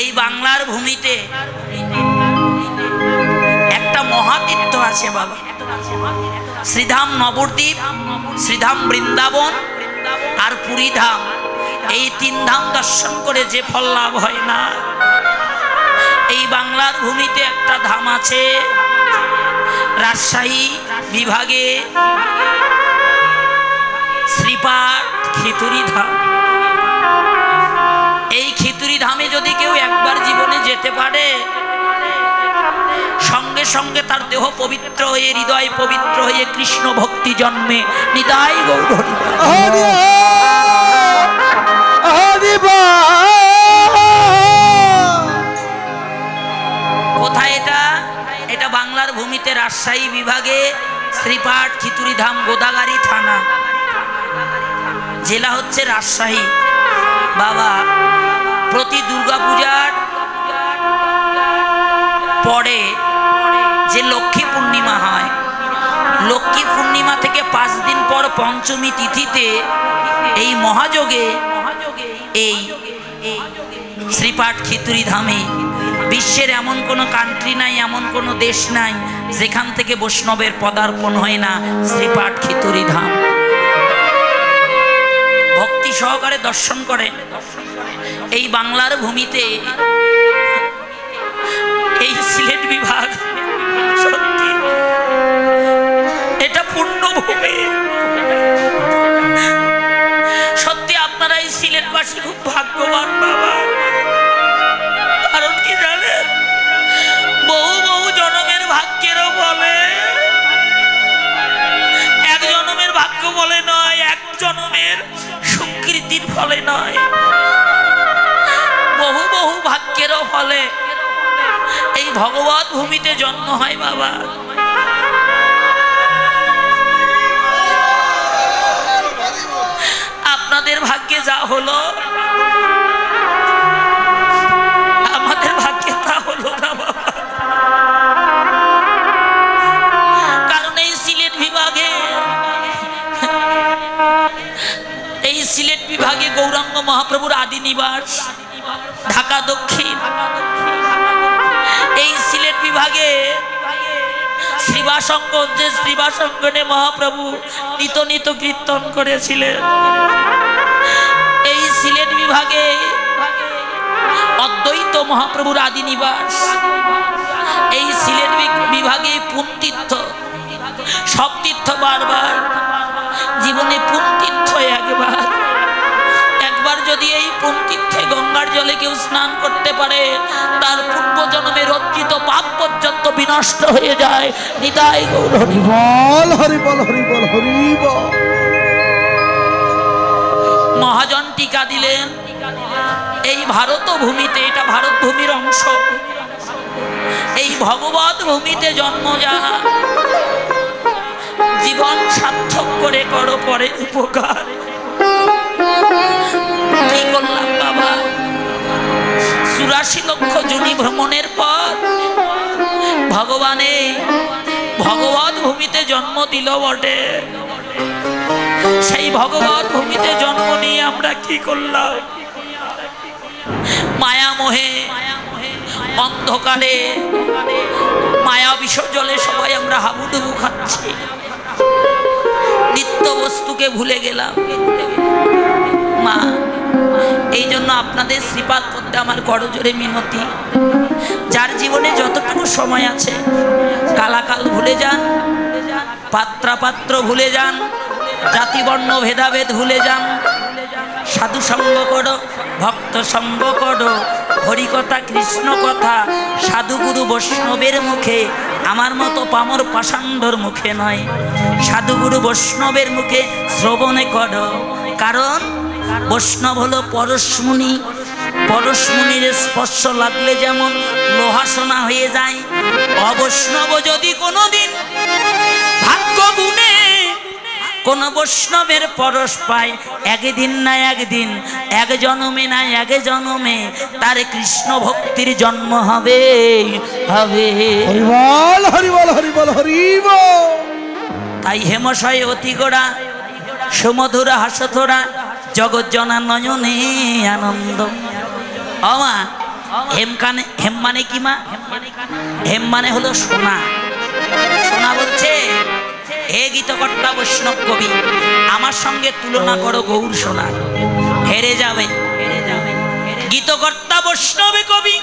এই বাংলার ভূমিতে একটা মহাতীর্থ আছে বাবা। শ্রীধাম নবদ্বীপ, শ্রীধাম বৃন্দাবন আর পুরীধাম এই তিন ধাম দর্শন করে যে ফল লাভ হয় না। এই বাংলার ভূমিতে একটা ধাম আছে, রাজশাহী বিভাগে শ্রীপাঠ খিতুরি ধাম। ধামে যদি কেউ একবার জীবনে যেতে পারে সঙ্গে সঙ্গে তার দেহ পবিত্র হয়ে হৃদয় পবিত্র হয়ে কৃষ্ণ ভক্তি জন্মে। নিতাই গৌর কোথায় এটা? এটা বাংলার ভূমিতে রাজশাহী বিভাগে শ্রীপাঠ খিতুরি ধাম গোদাগাড়ি থানা। জেলা হচ্ছে রাজশাহী। বাবা প্রতি দুর্গাপূজার পরে যে লক্ষ্মী পূর্ণিমা হয়, লক্ষ্মী পূর্ণিমা থেকে পাঁচ দিন পর পঞ্চমী তিথিতে এই মহাযোগে এই শ্রীপাঠ খিতুরি ধামে বিশ্বের এমন কোনো কান্ট্রি নাই, এমন কোনো দেশ নাই, যেখান থেকে বৈষ্ণবের পদার্পণ হয় না শ্রীপাঠ খিতুরি ধাম। ভক্তি সহকারে দর্শন করেন। এই বাংলার ভূমিতে এই সিলেট বিভাগ সত্যি এটা পূর্ণভূমি। সত্যি আপনারা এই সিলেটবাসী খুব ভাগ্যবান বাবা। কারণ কি জানেন? বহু বহু জনমের ভাগ্যেরও বলে। এক জনমের ভাগ্য বলে নয়, এক জনমের সুকৃতির ফলে নয়। ফলে এই ভগবত ভূমিতে জন্ম হয় বাবা। আপনাদের ভাগ্যে যা হলো মহাপ্রভুর আদি নিবাস, ঢাকা দক্ষিণ। এই সিলেট বিভাগে শ্রীবাসঙ্গঞ্জে শ্রীবাসঙ্গনে মহাপ্রভু নিত নিত কীর্তন করেছিলেন। এই সিলেট বিভাগে অদ্বৈত মহাপ্রভুর আদি নিবাস, এই সিলেট বিভাগে পুনতীর্থ, সব তীর্থ বারবার যদি এই গঙ্গার জলে কেউ স্নান করতে পারে তার পূর্ব জন্মের অর্জিত পাপ পর্যন্ত বিনষ্ট হয়ে যায়। নিতাই গৌর হরি বল। হরি বল হরি বল হরি বল। মহাজন টিকা দিলেন। এই ভারত ভূমিতে এটা ভারত ভূমির অংশ। এই ভগবত ভূমিতে জন্ম যাহা জীবন সার্থক করে করো পরে উপকার। কি করলাম বাবা চুরাশি লক্ষ জুনি ভ্রমণের পর ভগবানে ভগবত ভূমিতে জন্ম দিল বটে। সেই ভগবত ভূমিতে জন্ম নিয়ে আমরা কি করলাম? মায়া মোহে অন্ধকারে, মায়া বিসর্জলে সবাই আমরা হাবুডুবু খাচ্ছি। নিত্য বস্তুকে ভুলে গেলাম। মা এই জন্য আপনাদের শ্রীপাদ করতে আমার করজোরে মিনতি। যার জীবনে যতটুকু সময় আছে, কালাকাল ভুলে যান, পাত্রাপাত্র ভুলে যান, জাতিবর্ণ ভেদাভেদ ভুলে যান, সাধু সঙ্গ করো, ভক্ত সঙ্গ করো হরিকথা কৃষ্ণ কথা সাধুগুরু বৈষ্ণবের মুখে, আমার মতো পামর পাষাণ্ডর মুখে নয়। সাধুগুরু বৈষ্ণবের মুখে শ্রবণে করো, কারণ বৈষ্ণব হলো পরশমুনি। পরশমুনির স্পর্শ লাগলে যেমন লোহাসোনা হয়ে যায় অবৈষ্ণব যদি কোনোদিন ভাগ্য গুণে কোন বৈষ্ণবের পরশ পায় একদিন না একদিন এক জনমে না এক জনমে তার কৃষ্ণ ভক্তির জন্ম হবে হবে। হরি বল হরি বল হরি বল হরি বল তাই হেমশয় অতি গোড়া সুমধুরা হাসথোরা জগৎ জনা নয়নে আনন্দ। অমা হেম কানে হেম মানে কি মা? হেম মানে হলো সোনা। সোনা বলছে হে গীতকর্তা বৈষ্ণব কবি আমার সঙ্গে তুলনা করো গৌর সোনা। হেরে যাবে। গীতকর্তা বৈষ্ণবে কবি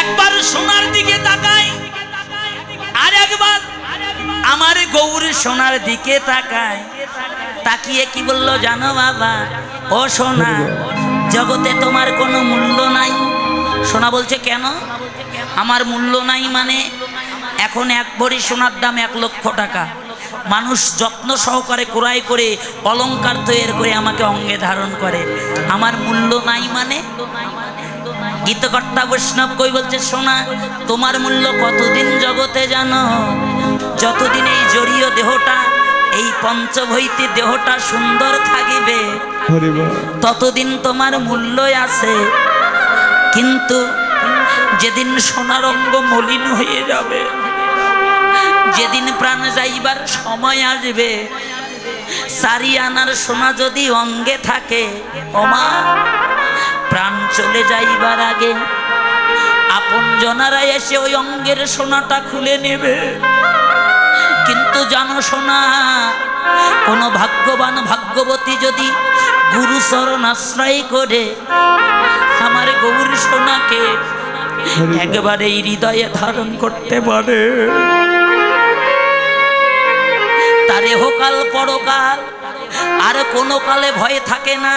একবার সোনার দিকে তাকায় আর একবার আমার গৌর সোনার দিকে তাকায়। তাকিয়ে কি বলল জানো বাবা? ও সোনা, জগতে তোমার কোনো মূল্য নাই। সোনা বলছে, কেন? আমার মূল্য নাই মানে এখন এক ভরি সোনার দাম এক লক্ষ টাকা। মানুষ যত্ন সহকারে ক্রয় করে, অলঙ্কার তৈরি করে আমাকে অঙ্গে ধারণ করে। আমার মূল্য নাই মানে? গীতকর্তা বৈষ্ণব কই বলছে, সোনা, তোমার মূল্য কতদিন জগতে জানো? যতদিন এই জড়ীয় দেহটা এই পঞ্চভৈতি দেহটা সুন্দর থাকিবে। ততদিন তোমার মূল্যই আছে। কিন্তু যেদিন সোনার অঙ্গ মলিন হয়ে যাবে যেদিন প্রাণ যাইবার সময় আসবে সারি আনার সোনা যদি অঙ্গে থাকে ওমা প্রাণ চলে যাইবার আগে আপন জনারা এসে ওই অঙ্গের সোনাটা খুলে নেবে। জানো সোনা কোনো ভাগ্যবান ভাগ্যবতী যদি গুরু চরণ আশ্রয় করে আমার গৌর সোনাকে একবারে হৃদয়ে ধারণ করতে পারে। তারে হোকাল পরকাল আর কোনো কালে ভয় থাকে না।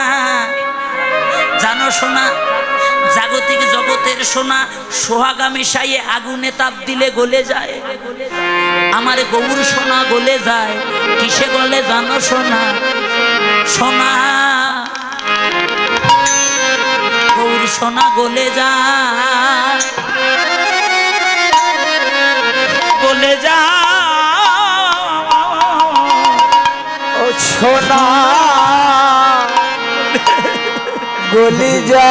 জানো সোনা জাগতিক জগতের সোনা সোহাগা মিশাইয়ে আগুনে তাপ দিলে গলে যায়। আমার গৌর সোনা গলে যায়, কিসে গলে জানো সোনা? সোনা। গৌর সোনা গলে যায়। গলে যায়। ও সোনা। গলি যা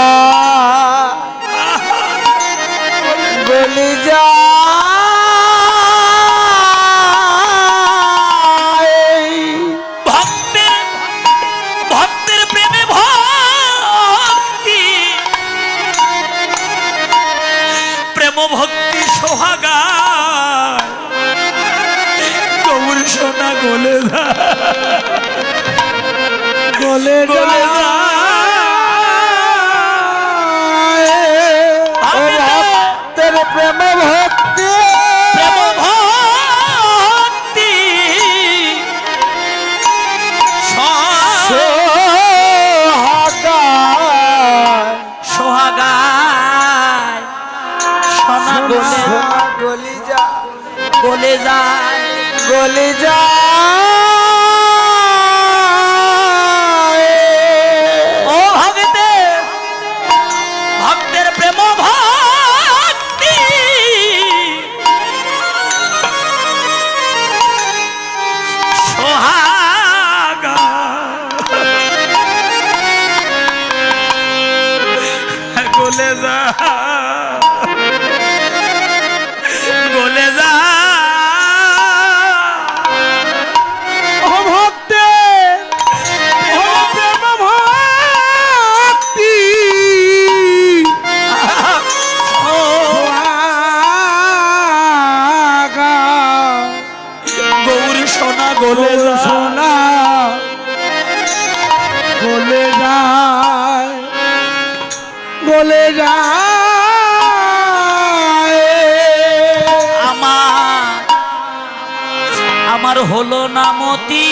প্রেম ভক্তি আমার হলো না মতি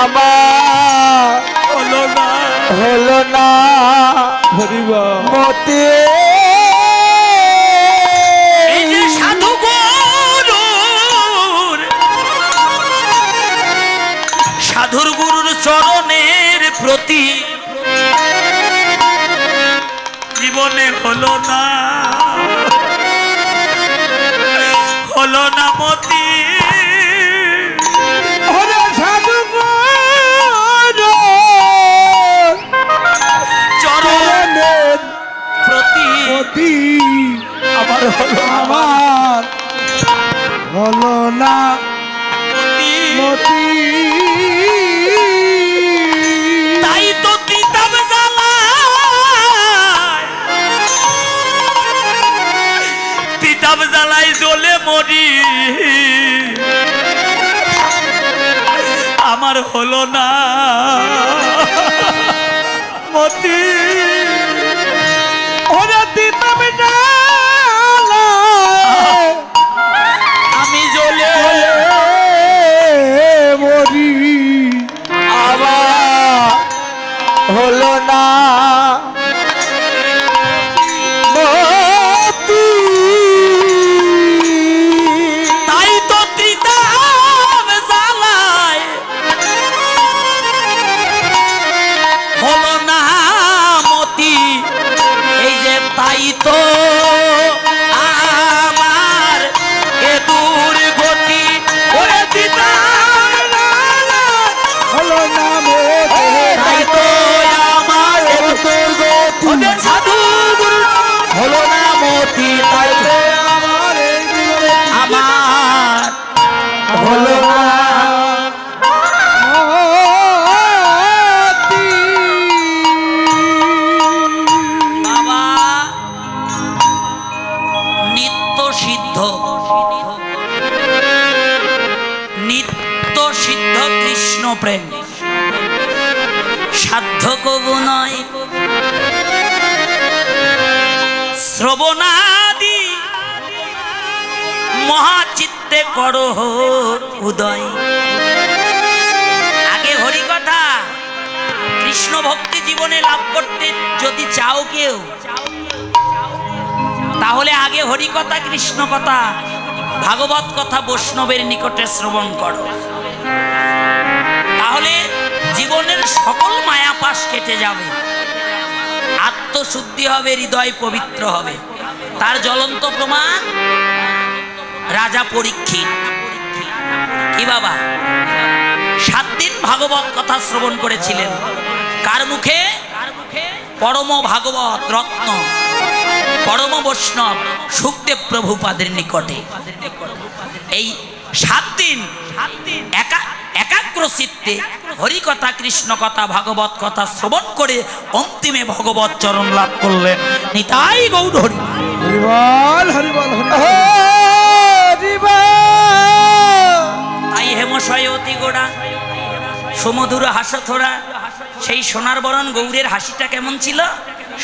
আমার হলো না হলো না মতি। সাধুর গুরুর চরণের প্রতি জীবনে হলো না আমার হলো না মতি। তো দিতাম জ্বালা দিতাম জ্বালাই জ্বলে মরি। আমার হলো না মহাচিত্তে করহ উদয়। আগে হরি কথা কৃষ্ণ ভক্তি জীবনে লাভ করতে যদি চাও কেউ, তাহলে আগে হরি কথা কৃষ্ণ কথা, ভাগবত কথা বৈষ্ণবের নিকটে শ্রবণ করো। তাহলে জীবনের সকল মায়াপাশ কেটে যাবে। আত্মশুদ্ধি হবে, হৃদয় পবিত্র হবে। তার জ্বলন্ত প্রমাণ রাজা পরীক্ষিত কি বাবা? সাত দিন ভাগবত কথা শ্রবণ করেছিলেন। কার মুখে? পরম ভাগবত রত্ন। পরম বৈষ্ণব সুখদেব প্রভুপাদের নিকটে। এই সাত দিন একা একাগ্র চিত্তে হরিকথা কৃষ্ণ কথা ভাগবত কথা শ্রবণ করে অন্তিমে ভগবত চরণ লাভ করলেন। নিতাই গৌর হরি। হরিবল হরিবল হরিবল। তাই হেমশয় অতি গোড়া। সুমধুর হাসথোরা সেই সোনার বরণ গৌরের হাসিটা কেমন ছিল?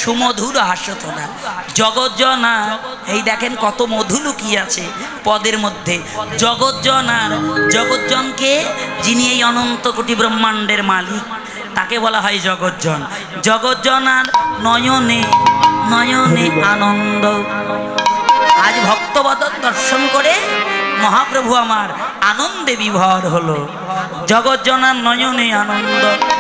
সুমধুর হাসথোরা জগজ্জনা এই দেখেন কত মধু লুকিয়ে আছে পদের মধ্যে। জগজ্জনার জগজ্জনকে যিনি এই অনন্ত কোটি ব্রহ্মাণ্ডের মালিক, তাকে বলা হয় জগজ্জন জগজ্জনার নয়নে নয়নে আনন্দ। আজ ভক্তবদর দর্শন করে মহাপ্রভু আমার আনন্দে বিভর হলো। জগৎ জনার নয়নে আনন্দ।